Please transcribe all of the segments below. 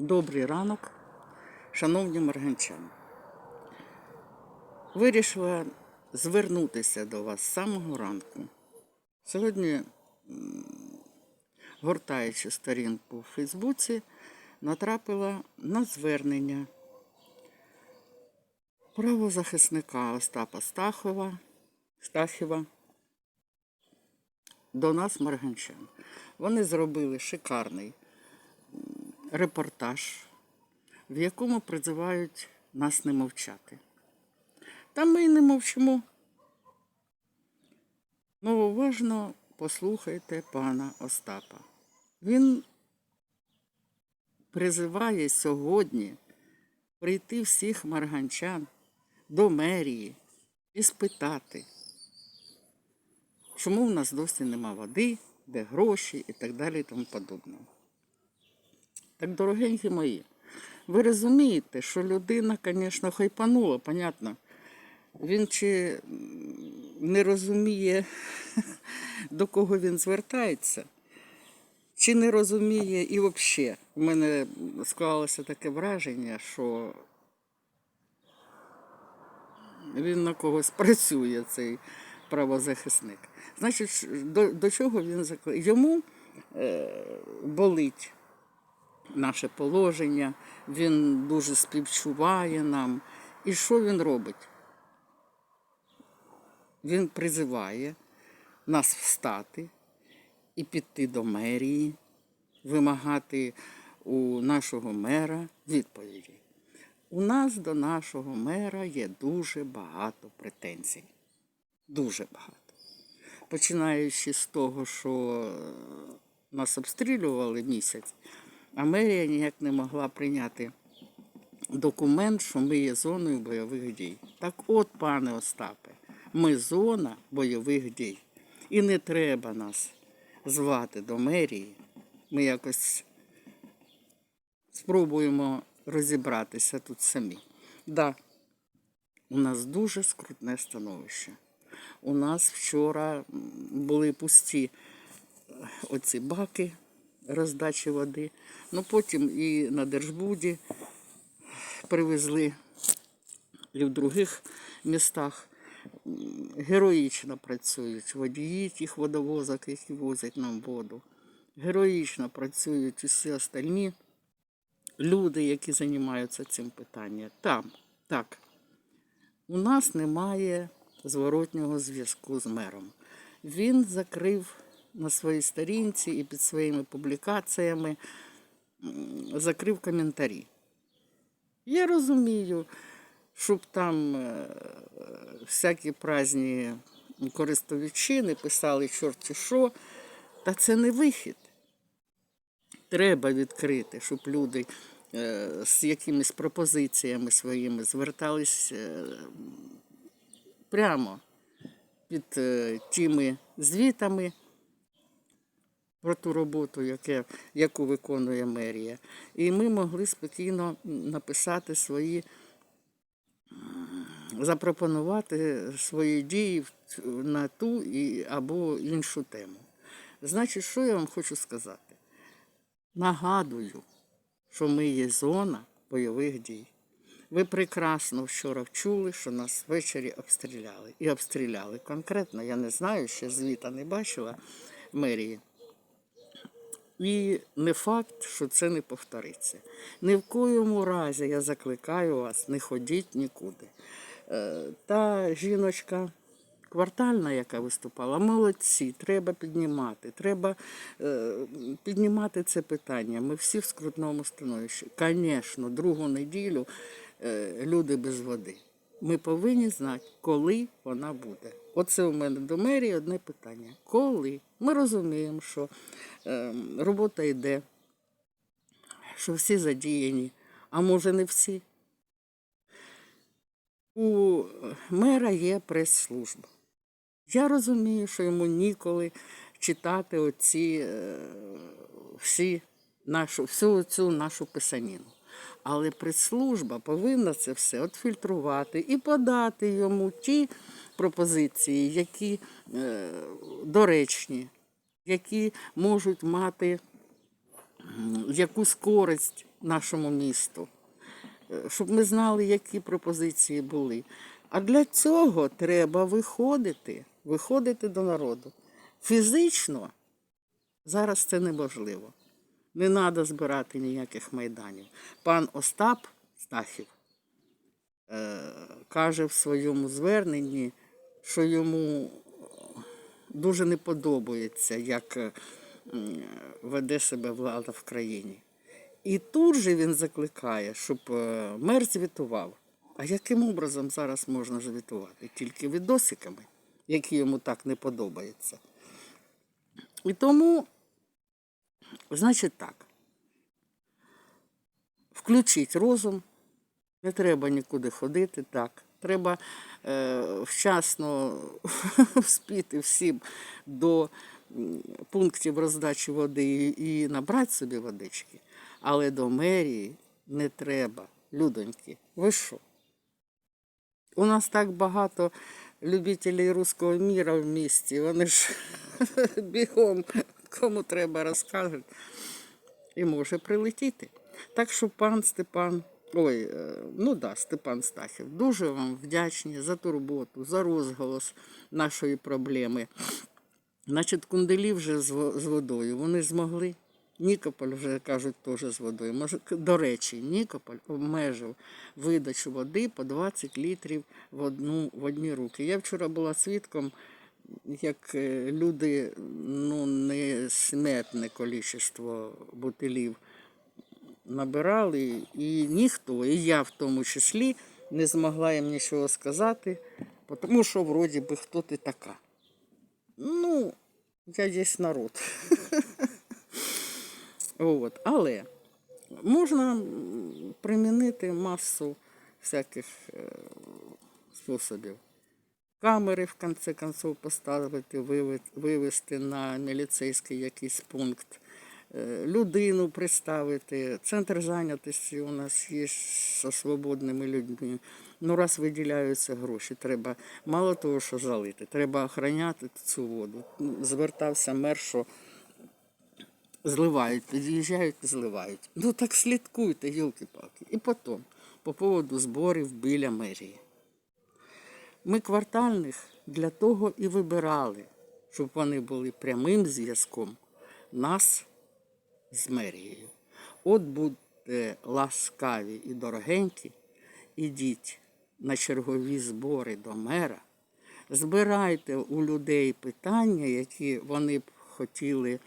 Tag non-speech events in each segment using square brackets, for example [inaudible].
Добрий ранок, шановні марганчани. Вирішила звернутися до вас з самого ранку. Сьогодні, гортаючи сторінку у Фейсбуці, натрапила на звернення правозахисника Остапа Стахова, Стахіва до нас, марганчан. Вони зробили шикарний репортаж, в якому призивають нас не мовчати. Та ми й не мовчимо. Ну, уважно послухайте пана Остапа. Він призиває сьогодні прийти всіх марганчан до мерії і спитати, чому в нас досі нема води, де гроші і так далі і тому подобне. Так, дорогенькі мої, ви розумієте, що людина, звісно, хайпанула, понятно. Він чи не розуміє, [laughs] до кого він звертається, чи не розуміє і взагалі. У мене склалося таке враження, що він на когось працює, цей правозахисник. Значить, до, до чого він закликає? Йому е, болить наше положення, він дуже співчуває нам. І що він робить? Він призиває нас встати і піти до мерії, вимагати у нашого мера відповіді. У нас до нашого мера є дуже багато претензій. Дуже багато. Починаючи з того, що е, нас обстрілювали місяць, а мерія ніяк не могла прийняти документ, що ми є зоною бойових дій. Так от, пане Остапе, ми зона бойових дій. І не треба нас звати до мерії. Ми якось спробуємо розібратися тут самі. Да, у нас дуже скрутне становище. У нас вчора були пусті оці баки роздачі води. Ну потім і на Держбуді привезли і в других містах. Героїчно працюють водії тих водовозок, які возять нам воду. Героїчно працюють усі остальні люди, які займаються цим питанням. Там, так, у нас немає зворотнього зв'язку з мером. Він закрив на своїй сторінці і під своїми публікаціями закрив коментарі. Я розумію, щоб там е, всякі праздні користувачі не писали чорті що, та це не вихід. Треба відкрити, щоб люди з якимись пропозиціями своїми звертались е, прямо під е, тими звітами про ту роботу, яке, яку виконує мерія. І ми могли спокійно написати свої, запропонувати свої дії на ту і, або іншу тему. Значить, що я вам хочу сказати? Нагадую, що ми є зона бойових дій. Ви прекрасно вчора чули, що нас ввечері обстріляли. І обстріляли конкретно. Я не знаю, ще звіта не бачила мерії. І не факт, що це не повториться. Ні в коєму разі я закликаю вас, не ходіть нікуди. Е, Та жіночка квартальна, яка виступала, молодці, треба піднімати. Треба е, піднімати це питання. Ми всі в скрутному становищі. Звісно, другу неділю е, люди без води. Ми повинні знати, коли вона буде. Оце у мене до мерії одне питання. Коли? Ми розуміємо, що е, робота йде, що всі задіяні, а може не всі. У мера є прес-служба. Я розумію, що йому ніколи читати оці е, всі нашу, всю цю нашу писаніну. Але прес-служба повинна це все отфільтрувати і подати йому ті пропозиції, які е, доречні, які можуть мати якусь користь нашому місту, е, щоб ми знали, які пропозиції були. А для цього треба виходити, виходити до народу. Фізично зараз це неможливо. Не треба збирати ніяких майданів. Пан Остап Стахів е, каже в своєму зверненні, що йому дуже не подобається, як е, веде себе влада в країні. І тут же він закликає, щоб е, мер звітував. А яким образом зараз можна звітувати? Тільки відосиками, які йому так не подобаються. І тому, значить так, включіть розум, не треба нікуди ходити, так. Треба е, вчасно [laughs] вспіти всім до пунктів роздачі води і набрати собі водички. Але до мерії не треба, людоньки. Ви що? У нас так багато любителів руського міра в місті. Вони ж [laughs] бігом кому треба розкажуть і може прилетіти. Так що пан Степан, ой, е, ну да, Степан Стахів, дуже вам вдячні за турботу, за розголос нашої проблеми. Значить, кунделі вже з водою. Вони змогли. Нікополь вже кажуть теж з водою. Може, до речі, Нікополь обмежив видачу води по 20 літрів в одну в одні руки. Я вчора була свідком, як е, люди ну не сметне кількість бутилів набирали, і ніхто, і я в тому числі, не змогла їм нічого сказати, тому що вроді би хто ти така. Ну, я є народ. [laughs] От. Але можна примінити масу всяких е, способів. Камери, в кінці концов, поставити, вивести на міліцейський якийсь пункт, е, людину приставити. Центр зайнятості у нас є зі свободними людьми. Ну, раз виділяються гроші, треба мало того, що залити, треба охороняти цю воду. Звертався мер, що зливають, під'їжджають зливають. Ну так слідкуйте, йолки-палки. І потім, по поводу зборів біля мерії. Ми квартальних для того і вибирали, щоб вони були прямим зв'язком нас з мерією. От будьте ласкаві і дорогенькі, ідіть на чергові збори до мера, збирайте у людей питання, які вони б хотіли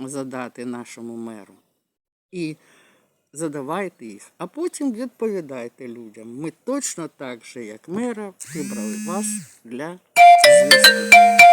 задати нашому меру. І задавайте їх, а потім відповідайте людям. Ми точно так же, як мера, вибрали вас для зв'язку.